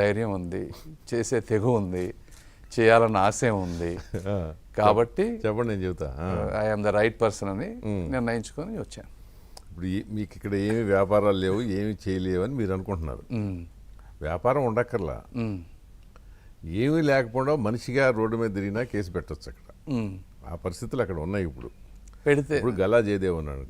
ధైర్యం ఉంది చేసే తెగు ఉంది చేయాలన్న ఆశయం ఉంది. కాబట్టి చెప్పండి నేను చెబుతా. ఐఎమ్ ద రైట్ పర్సన్ అని నిర్ణయించుకొని వచ్చాను. ఇప్పుడు మీకు ఇక్కడ ఏమి వ్యాపారాలు లేవు ఏమి చేయలేవు అని మీరు అనుకుంటున్నారు. వ్యాపారం ఉండక్కర్లా. ఏమీ లేకపోవడం మనిషిగా రోడ్డు మీద తిరిగినా కేసు పెట్టొచ్చు అక్కడ. ఆ పరిస్థితులు అక్కడ ఉన్నాయి ఇప్పుడు. పెడితే ఇప్పుడు గలా జయదేవ్ ఉన్నాడు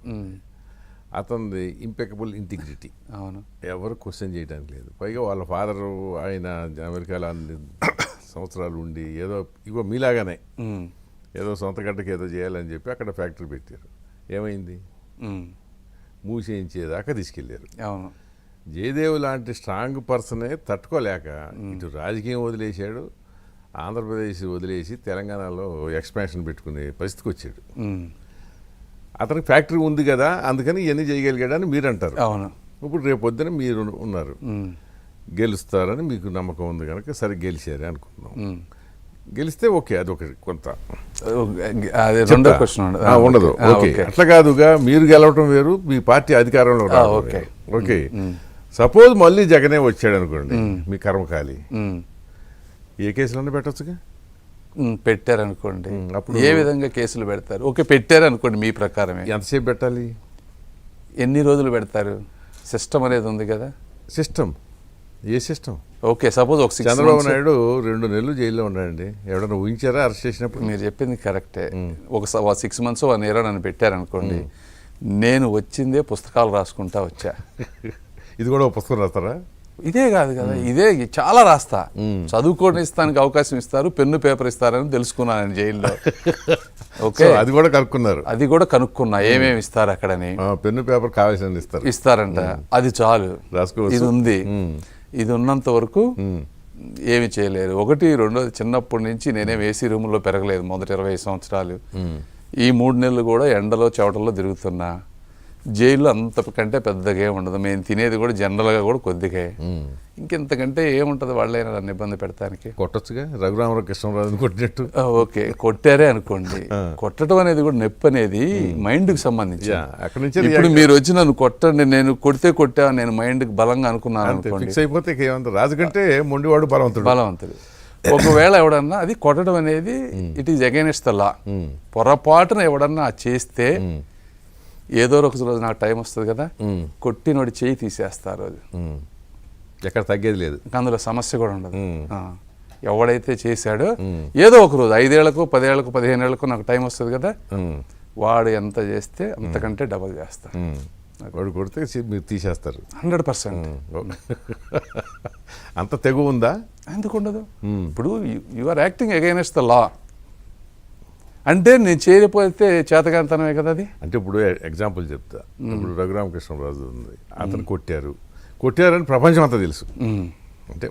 అతనిది ఇంపెకబుల్ ఇంటిగ్రిటీ అవును. ఎవరు క్వశ్చన్ చేయడానికి లేదు. పైగా వాళ్ళ ఫాదర్ ఆయన అమెరికాలో అన్ని సంవత్సరాలు ఉండి ఏదో ఇగో మీలాగానే ఏదో సొంత గడ్డకి ఏదో చేయాలని చెప్పి అక్కడ ఫ్యాక్టరీ పెట్టారు. ఏమైంది? మూసేయించేదాకా తీసుకెళ్ళారు అవును. జయదేవ్ లాంటి స్ట్రాంగ్ పర్సనే తట్టుకోలేక ఇటు రాజకీయం వదిలేశాడు ఆంధ్రప్రదేశ్ వదిలేసి తెలంగాణలో ఎక్స్పాన్షన్ పెట్టుకునే పరిస్థితికి వచ్చాడు. అతనికి ఫ్యాక్టరీ ఉంది కదా అందుకని ఇవన్నీ చేయగలిగాడని మీరు అంటారు అవును. ఇప్పుడు రేపు పొద్దున మీరు ఉన్నారు. గెలుస్తారని మీకు నమ్మకం ఉంది కనుక సరే గెలిచారే అనుకుంటున్నాం. గెలిస్తే ఓకే కొంత. అదే రెండో చెప్తా. క్వశ్చన్ ఉండదు. ఓకే. అట్లా కాదుగా మీరు గెలవటం వేరు మీ పార్టీ అధికారంలో ఓకే. ఓకే. సపోజ్ మళ్ళీ జగనే వచ్చాడు అనుకోండి మీ కర్మకాలి. ఏ కేసులన్నా పెట్టొచ్చుగా? పెట్టారనుకోండి. అప్పుడు- ఏ విధంగా కేసులు పెడతారు? ఓకే పెట్టారనుకోండి మీ ప్రకారమే. ఎంతసేపు పెట్టాలి? ఎన్ని రోజులు పెడతారు? సిస్టమ్ అనేది ఉంది కదా. సిస్టమ్. ఏ సిస్టమ్? ఓకే సపోజ్ ఒక చంద్రబాబు నాయుడు రెండు నెలలు జైల్లో ఉన్నాడండి. ఎవడన్నా ఊహించారా అరెస్ట్ చేసినప్పుడు? మీరు చెప్పింది కరెక్టే. ఒక సిక్స్ మంత్స్ వన్ ఇయర్ నన్ను పెట్టారనుకోండి నేను వచ్చిందే పుస్తకాలు రాసుకుంటా వచ్చా. ఇది కూడా ఒక పుస్తకం రాస్తారా? ఇదే కాదు కదా ఇదే చాలా రాస్తా. చదువుకోని ఇస్తానికి అవకాశం ఇస్తారు పెన్ను పేపర్ ఇస్తారని తెలుసుకున్నాను నేను జైల్లో. ఓకే. అది కూడా కనుక్కున్నారు. అది కూడా కనుక్కున్నా ఏమేమి ఇస్తారు అక్కడని. పెన్ను పేపర్ కావాల్సింది ఇస్తారు. ఇస్తారంట. అది చాలు. ఇది ఉంది. ఇది ఉన్నంత వరకు. ఏమి చేయలేరు. ఒకటి రెండోది చిన్నప్పటి నుంచి నేనేం ఏసీ రూమ్లో పెరగలేదు మొదటి ఇరవై సంవత్సరాలు. ఈ మూడు నెలలు కూడా ఎండలో చెవటల్లో తిరుగుతున్నా. జైల్లో అంతకంటే పెద్దగా ఉండదు. మేము తినేది కూడా జనరల్గా కూడా కొద్దిగా. ఇంకెంతకంటే ఏముంటుంది వాళ్ళైనా నన్ను ఇబ్బంది పెడతానికి. కొట్టొచ్చుగా? రఘురామరావు కృష్ణరాజుని కొట్టినట్టు. ఓకే. కొట్టారే అనుకోండి. కొట్టడం అనేది కూడా నొప్పి అనేది మైండ్కి సంబంధించి అక్కడి నుంచి ఇప్పుడు మీరు వచ్చి నన్ను కొట్టండి నేను కొడితే కొట్టా నేను మైండ్కి బలంగా అనుకున్నాను అనుకోండి. ఫిక్స్ అయిపోతే ఇక ఏమంత రాజు కంటే మొండివాడు బలవంతుడు. బలవంతుడు. ఒకవేళ ఎవడన్నా అది కొట్టడం అనేది it is against the law పొరపాటున ఎవడన్నా చేస్తే ఏదో ఒక రోజు నాకు టైం వస్తుంది కదా. కొట్టినోడి చేయి తీసేస్తారు అది. ఎక్కడ తగ్గేది లేదు. అందులో సమస్య కూడా ఉండదు. ఎవడైతే చేశాడో ఏదో ఒక రోజు ఐదేళ్ళకు పదేళ్ళకు పదిహేను ఏళ్ళకు నాకు టైం వస్తుంది కదా. వాడు ఎంత చేస్తే అంతకంటే డబల్ చేస్తారు మ్మ్. వాడు కొడితే మీరు తీసేస్తారు. Hundred percent. అంత తెగు ఉందా ఎందుకు ఉండదు? ఇప్పుడు you are acting against the law. అంటే నేను చేయకపోతే చేతకాంతనమే కదా అది? అంటే ఇప్పుడు ఎగ్జాంపుల్ చెప్తా. ఇప్పుడు రఘురామకృష్ణరాజు ఉంది. అతను కొట్టారు. కొట్టారని ప్రపంచం అంతా తెలుసు. అంటే